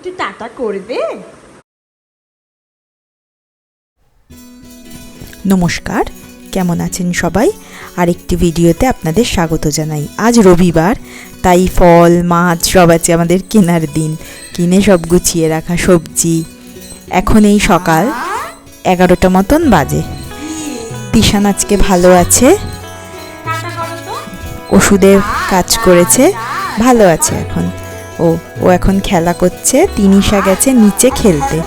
একটু টাটা করবে। নমস্কার, কেমন আছেন সবাই? আরেকটি ভিডিওতে আপনাদের স্বাগত জানাই। আজ রবিবার, তাই ফল, মাছ সব আছে আমাদের কেনার দিন। কিনে সব গুছিয়ে রাখা সবজি। এখন এই সকাল এগারোটা মতন বাজে। তিশান আজকে ভালো আছে? ওষুধের কাজ করেছে, ভালো আছে এখন। ও ও এখন খেলা করছে, তিনিশা গেছে নিচে খেলতে।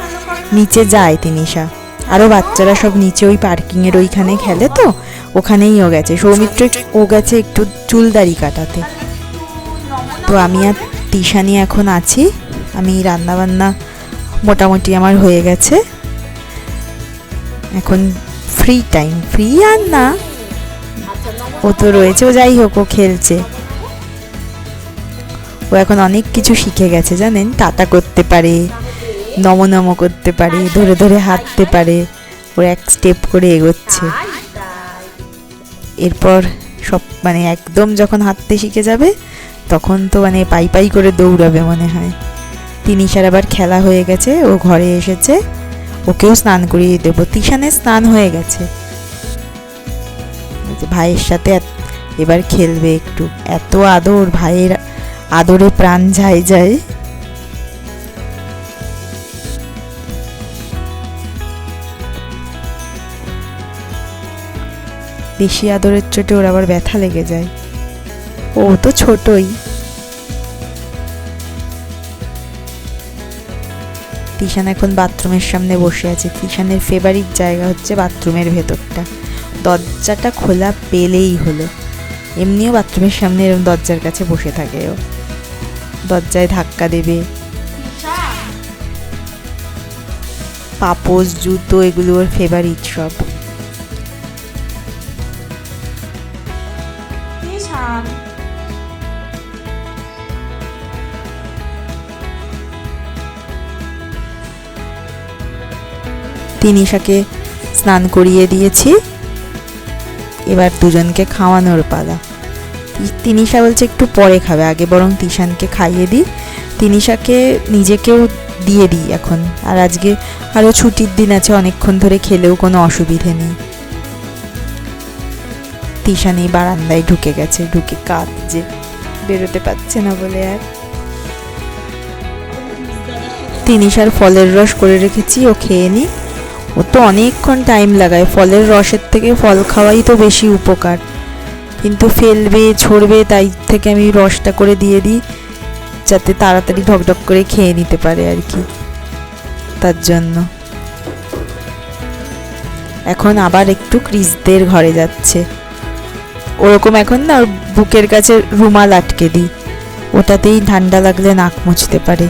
নিচে যায় তিনিশা। আরও বাচ্চারা সব নিচে ওই পার্কিংয়ের ওইখানে খেলে তো? ওখানেই ও গেছে। সৌমিত্র ও গেছে একটু চুল দাড়ি কাটাতে। তো আমি আর তিশানি এখন আছি। আমি রান্নাবান্না মোটামুটি আমার হয়ে গেছে। এখন ফ্রি টাইম ফ্রি আর না। ও তো রয়েছে, ও যাই হোক, ও খেলছে। ও এখন অনেক কিছু শিখে গেছে, জানেন? টাটা করতে পারে নম নম করতে পারে, ধরে ধরে হাঁটতে পারে, ও এক স্টেপ করে এগোচ্ছে। এরপর সব মানে একদম যখন হাঁটতে শিখে যাবে, তখন তো মানে পাই পাই করে দৌড়াবে মনে হয়। তিনি তিনিশার আবার খেলা হয়ে গেছে, ও ঘরে এসেছে, ওকেও স্নান করিয়ে দেবো। তিশানের স্নান হয়ে গেছে। ভাইয়ের সাথে এবার খেলবে একটু। এত আদর ভাইয়ের আদরে প্রাণ যায় যায় বেশি আদরের চোটে ওর আবার ব্যথা লেগে যায়। ও তো ছোটই। তিশান এখন বাথরুমের সামনে বসে আছে। তিশানের ফেভারিট জায়গা হচ্ছে বাথরুমের ভেতরটা। দরজাটা খোলা পেলেই হলো। এমনিও বাথরুমের সামনে এরকম দরজার কাছে বসে থাকে ও। দরজায় ধাক্কা দেবে। পাপোস জুতো এগুলো ওর ফেভারিট সব। তিনিশাকে স্নান করিয়ে দিয়েছি। এবার দুজনকে খাওয়ানোর পালা। তিনিশা বলছে একটু পরে খাবে, আগে বরং তিশানকে খাইয়ে দিই। তিনিশাকে নিজেকেও দিয়ে দিই এখন। আর আজকে আরও ছুটির দিন আছে, অনেকক্ষণ ধরে খেলেও কোনো অসুবিধে নেই। তিশান এই বারান্দায় ঢুকে গেছে, ঢুকে কাঁদছে। বেরোতে পারছে না বলে আর। তিনিশার ফলের রস করে রেখেছি, ও খেয়ে নি ও তো অনেকক্ষণ টাইম লাগায়, ফলের রসের থেকে ফল খাওয়াই তো বেশি উপকার। কিন্তু ফেলবে ছড়বে তাই থেকে আমি রসটা করে দিয়ে দিই, যাতে তাড়াতাড়ি ঢকঢক করে খেয়ে নিতে পারে আর কি। তার জন্য। এখন আবার একটু ক্রিসদের ঘরে যাচ্ছে। ওরকম এখন না, ওর বুকের কাছে রুমাল আটকে দিই। ওটাতেই ঠান্ডা লাগলে নাক মুছতে পারে।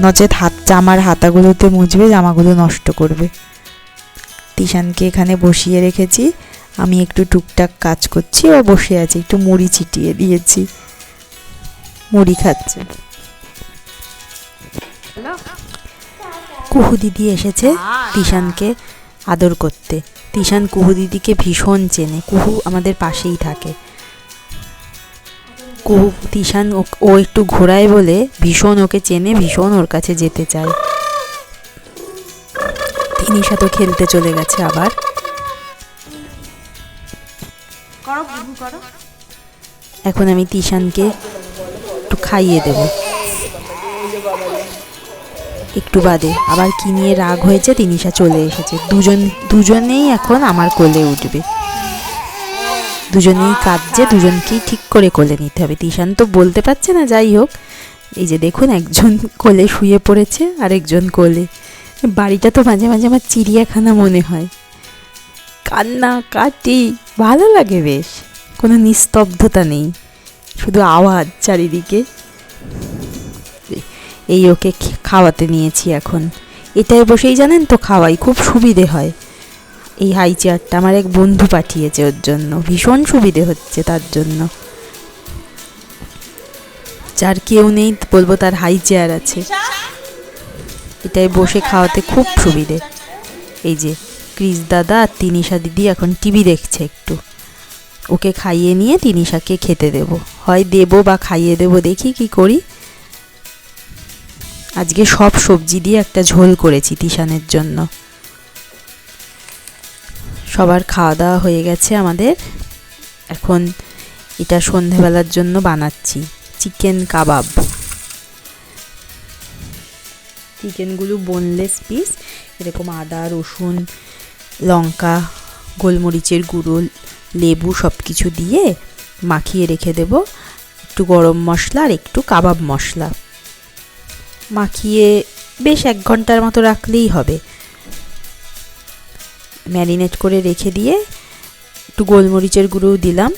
নচেত হাত, জামার হাতাগুলোতে মুছবে, জামাগুলো নষ্ট করবে। তিশানকে এখানে বসিয়ে রেখেছি। আমি একটু টুকটাক কাজ করছি, ও বসে আছে, একটু মুড়ি ছিটিয়ে দিয়েছি। মুড়ি খাচ্ছে। কুহু দিদি এসেছে তিশানকে আদর করতে। তিশান কুহু দিদিকে ভীষণ চেনে, কুহু আমাদের পাশেই থাকে। কুহু, তিশান ও- একটু ঘোরায় বলে ভীষণ ওকে চেনে, ভীষণ ওর কাছে যেতে চায়। তিনি সাথে খেলতে চলে গেছে আবার। এখন আমি তিশানকে একটু খাইয়ে দেব। একটু বাদে, আবার কি নিয়ে রাগ হয়েছে তিনিশা চলে এসেছে। দুজন, দুজনেই এখন আমার কোলে উঠবে। দুজনেই কাঁদছে, দুজনকেই ঠিক করে কোলে নিতে হবে। তিশান তো বলতে পারছে না, যাই হোক। এই যে দেখুন, একজন কোলে শুয়ে পড়েছে আর একজন কোলে। বাড়িটা তো মাঝে মাঝে আমার চিড়িয়াখানা মনে হয়। কান্না, কাটি। ভালো লাগে বেশ। কোনো নিস্তব্ধতা নেই। শুধু আওয়াজ চারিদিকে। এই ওকে খাওয়াতে নিয়েছি এখন। এটাই বসেই জানেন তো খাওয়াই, খুব সুবিধে হয়। এই হাই চেয়ারটা আমার এক বন্ধু পাঠিয়েছে ওর জন্য। ভীষণ সুবিধে হচ্ছে তার জন্য। যার কেউ নেই, বলব তার হাই চেয়ার আছে। এটাই বসে খাওয়াতে খুব সুবিধে। এই যে ক্রিস দাদা আর তিনিশা দিদি এখন টিভি দেখছে একটু। ওকে খাইয়ে নিয়ে তিনিশাকে খেতে দেব। হয় দেব বা খাইয়ে দেব, দেখি কি করি। আজকে সব সবজি দিয়ে একটা ঝোল করেছি তিশানের জন্য। সবার খাওয়া দাওয়া হয়ে গেছে আমাদের। এখন এটা সন্ধেবেলার জন্য বানাচ্ছি, চিকেন কাবাব। চিকেনগুলো বোনলেস পিস এরকম আদা, রসুন লঙ্কা, গোলমরিচের গুঁড়ো, লেবু সব কিছু দিয়ে মাখিয়ে রেখে দেব। একটু গরম মশলা আর একটু কাবাব মশলা। মাখিয়ে বেশ এক ঘণ্টার মতো রাখলেই হবে। ম্যারিনেট করে রেখে দিয়ে একটু গোলমরিচের গুঁড়োও দিলাম।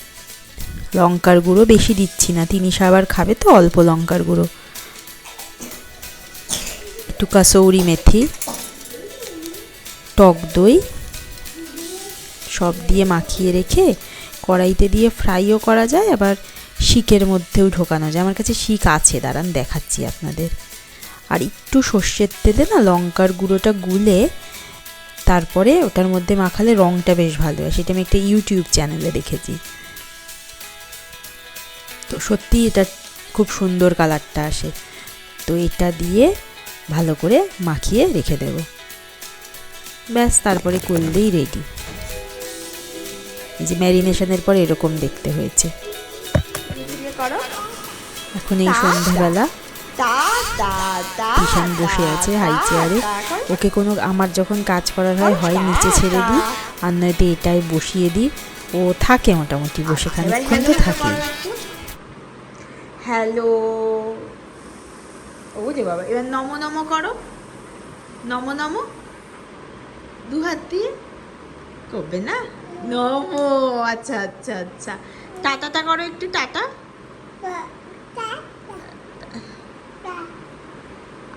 লঙ্কার গুঁড়ো বেশি দিচ্ছি না তিনি সাবার খাবে তো অল্প লঙ্কার গুঁড়ো। একটু কাসৌরি মেথি, টক দই সব দিয়ে মাখিয়ে রেখে কড়াইতে দিয়ে ফ্রাইও করা যায়, আবার শিকের মধ্যেও ঢোকানো যায়। আমার কাছে শিক আছে, দাঁড়ান দেখাচ্ছি আপনাদের। আর একটু সর্ষের তেলে না লঙ্কার গুঁড়োটা গুলে তারপরে ওটার মধ্যে মাখালে রঙটা বেশ ভালো হয়। সেটা আমি একটা ইউটিউব চ্যানেলে দেখেছি। তো সত্যি এটা খুব সুন্দর কালারটা আসে। তো এটা দিয়ে ভালো করে মাখিয়ে রেখে দেব। ব্যাস, তারপরে করলেই রেডি যে ম্যারিনেশনের পর এরকম দেখতে হয়েছে। করো এখন এই সন্ধ্যাবেলা ভীষণ বসে আছে হাই চেয়ারে ওকে কোনো আমার যখন কাজ করার হয় হয় নিচে ছেড়ে দিই আর নয়তো এটাই বসিয়ে দিই। ও থাকে মোটামুটি বসে খানিক্ষণ তো থাকে। হ্যালো ও যে বাবা এবার নমো নমো করো। নমো নমো। দু হাত দিয়ে করবে না? নমো আচ্ছা আচ্ছা আচ্ছা। টাটাটা করো একটু, টাটা।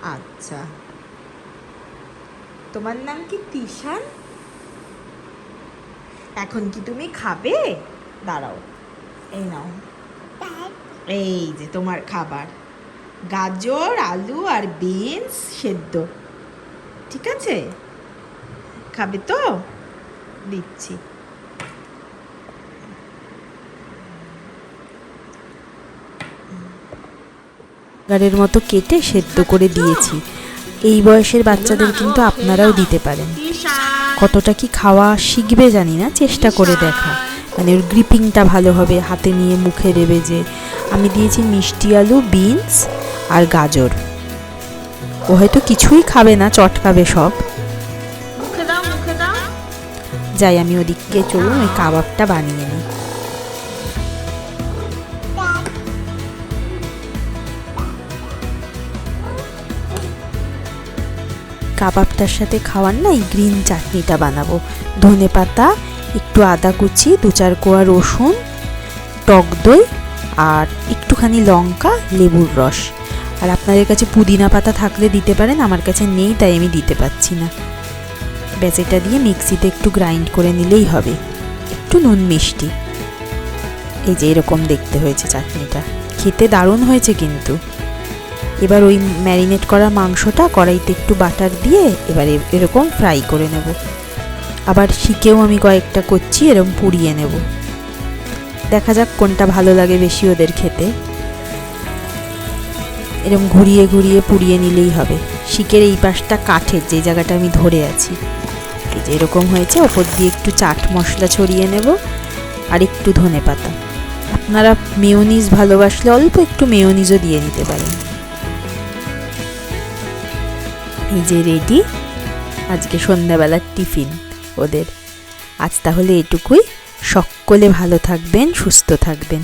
আচ্ছা। তোমার নাম কি, তিশান? এখন কি তুমি খাবে? দাঁড়াও, এই নাও। এই যে তোমার খাবার। গাজর, আলু আর বিনস সেদ্ধ। ঠিক আছে? খাবে তো? দিচ্ছি। গাড়ির মতো কেটে সেদ্ধ করে দিয়েছি। এই বয়সের বাচ্চাদের কিন্তু আপনারাও দিতে পারেন। কতটা কি খাওয়া শিখবে জানি না চেষ্টা করে দেখা। মানে ওর গ্রিপিংটা ভালো হবে হাতে নিয়ে মুখে দেবে যে আমি দিয়েছি মিষ্টি আলু বিনস আর গাজর। ও হয়তো কিছুই খাবে না চটকাবে সব। যাই আমি ওদিকে চলুন ওই কাবাবটা বানিয়ে নিই। কাবাবটার সাথে খাওয়ার না এই গ্রিন চাটনিটা বানাবো। ধনে পাতা, একটু আদা কুচি, দু চার কোয়া রসুন, টক দই আর একটুখানি লঙ্কা, লেবুর রস। আর আপনাদের কাছে পুদিনা পাতা থাকলে দিতে পারেন, আমার কাছে নেই, তাই আমি দিতে পারছি না। ব্যাস দিয়ে মিক্সিতে একটু গ্রাইন্ড করে নিলেই হবে। একটু নুন মিষ্টি। এই যে এরকম দেখতে হয়েছে চাটনিটা। খেতে দারুণ হয়েছে কিন্তু। এবার ওই ম্যারিনেট করা মাংসটা কড়াইতে একটু বাটার দিয়ে এবার এরকম ফ্রাই করে নেব। আবার শিকেও আমি কয়েকটা করছি এরকম পুড়িয়ে নেব। দেখা যাক কোনটা ভালো লাগে বেশি ওদের খেতে। এরকম ঘুরিয়ে ঘুরিয়ে পুড়িয়ে নিলেই হবে। শিকের এই পাশটা কাঠের, যে জায়গাটা আমি ধরে আছি। এরকম হয়েছে, ওপর দিয়ে একটু চাট মশলা ছড়িয়ে নেব আর একটু ধনে পাতা আপনারা মেয়োনিজ ভালোবাসলে অল্প একটু মেয়োনিজও দিয়ে নিতে পারেন। এই যে রেডি আজকে সন্ধ্যাবেলার টিফিন ওদের। আজ তাহলে এটুকুই। সকলে ভালো থাকবেন, সুস্থ থাকবেন।